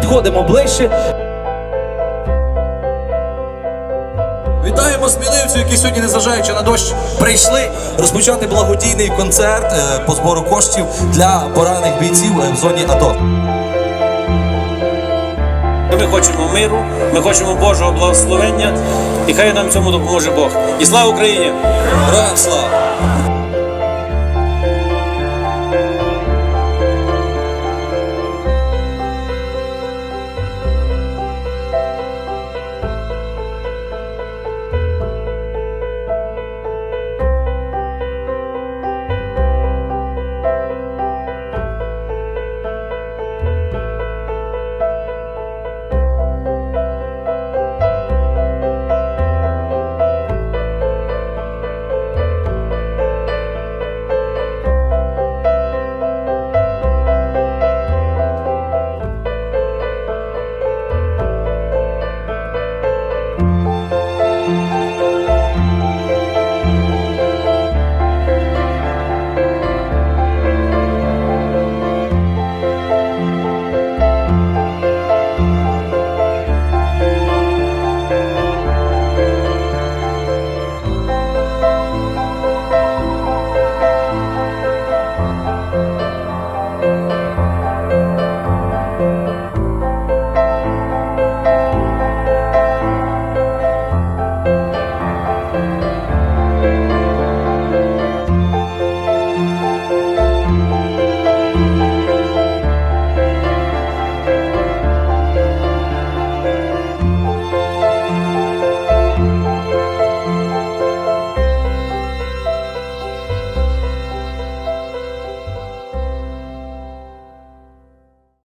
підходимо ближче. Вітаємо сміливців, які сьогодні, незважаючи на дощ, прийшли розпочати благодійний концерт е, по збору коштів для поранених бійців в зоні АТО. Ми хочемо миру, ми хочемо Божого благословення, і хай нам цьому допоможе Бог. І слава Україні! Героям слава!